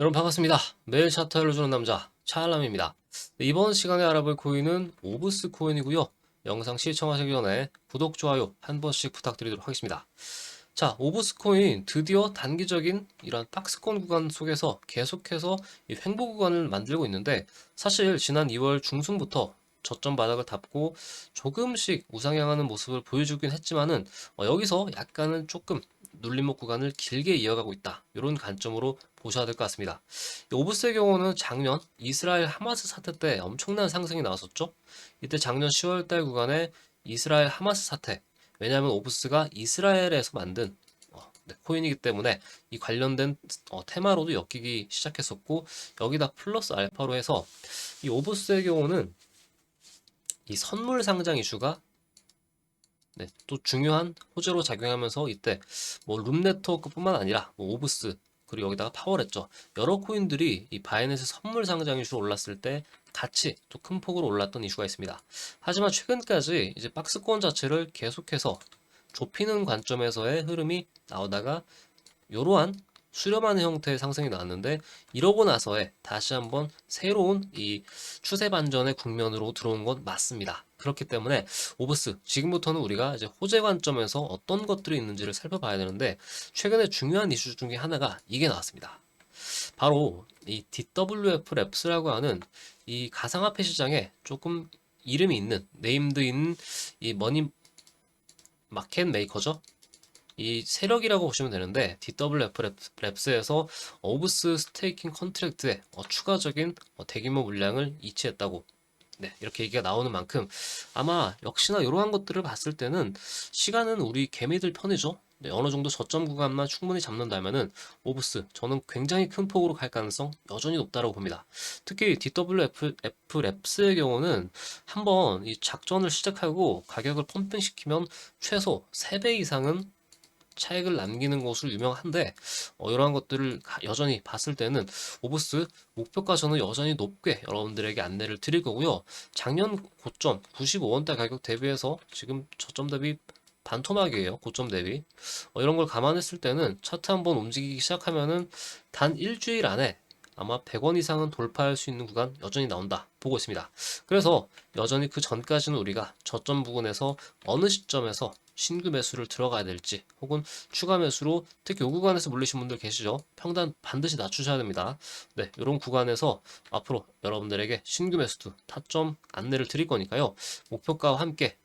여러분 반갑습니다. 매일 차트 알려주는 남자 차알람입니다. 네, 이번 시간에 알아볼 코인은 오브스 코인이고요. 영상 시청하시기 전에 구독, 좋아요 한 번씩 부탁드리도록 하겠습니다. 자, 오브스 코인 드디어 단기적인 이런 박스권 구간 속에서 계속해서 이 횡보 구간을 만들고 있는데 사실 지난 2월 중순부터 저점 바닥을 닫고 조금씩 우상향하는 모습을 보여주긴 했지만은 어, 여기서 약간은 조금 눌림목 구간을 길게 이어가고 있다. 이런 관점으로 보셔야 될 것 같습니다. 이 오브스의 경우는 작년 이스라엘 하마스 사태 때 엄청난 상승이 나왔었죠. 이때 작년 10월 달 구간에 이스라엘 하마스 사태. 왜냐하면 오브스가 이스라엘에서 만든 어, 네, 코인이기 때문에 이 관련된 어, 테마로도 엮이기 시작했었고 여기다 플러스 알파로 해서 이 오브스의 경우는 이 선물 상장 이슈가 네, 또 중요한 호재로 작용하면서 이때 뭐 룸 네트워크뿐만 아니라 뭐 오브스 그리고 여기다가 파워랬죠. 여러 코인들이 이 바이낸스 선물 상장 이슈로 올랐을 때 같이 또 큰 폭으로 올랐던 이슈가 있습니다. 하지만 최근까지 이제 박스권 자체를 계속해서 좁히는 관점에서의 흐름이 나오다가 이러한 수렴하는 형태의 상승이 나왔는데 이러고 나서에 다시 한번 새로운 이 추세 반전의 국면으로 들어온 건 맞습니다. 그렇기 때문에 오브스 지금부터는 우리가 이제 호재 관점에서 어떤 것들이 있는지를 살펴봐야 되는데 최근에 중요한 이슈 중에 하나가 이게 나왔습니다. 바로 이 DWF 랩스라고 하는 이 가상화폐 시장에 조금 이름이 있는 네임드 있는 이 머니 마켓 메이커죠. 이 세력이라고 보시면 되는데 DWF 랩스에서 오브스 스테이킹 컨트랙트에 어, 추가적인 어, 대규모 물량을 이체했다고 네, 이렇게 얘기가 나오는 만큼 아마 역시나 이러한 것들을 봤을 때는 시간은 우리 개미들 편이죠. 네, 어느 정도 저점 구간만 충분히 잡는다면은 오브스 저는 굉장히 큰 폭으로 갈 가능성 여전히 높다고 봅니다. 특히 DWF 랩스의 경우는 한번 이 작전을 시작하고 가격을 펌핑시키면 최소 3배 이상은 차익을 남기는 것으로 유명한데 어, 이러한 것들을 가- 여전히 봤을 때는 오브스 목표가 저는 여전히 높게 여러분들에게 안내를 드릴 거고요. 작년 고점 95원대 가격 대비해서 지금 저점 대비 반토막이에요. 고점 대비. 어, 이런 걸 감안했을 때는 차트 한번 움직이기 시작하면은 단 일주일 안에 아마 100원 이상은 돌파할 수 있는 구간 여전히 나온다 보고 있습니다. 그래서 여전히 그 전까지는 우리가 저점 부근에서 어느 시점에서 신규 매수를 들어가야 될지 혹은 추가 매수로 특히 이 구간에서 물리신 분들 계시죠? 평단 반드시 낮추셔야 됩니다. 네, 이런 구간에서 앞으로 여러분들에게 신규 매수도 타점 안내를 드릴 거니까요. 목표가와 함께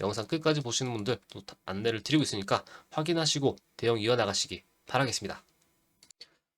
영상 끝까지 보시는 분들 또 다- 안내를 드리고 있으니까 확인하시고 대응 이어나가시기 바라겠습니다.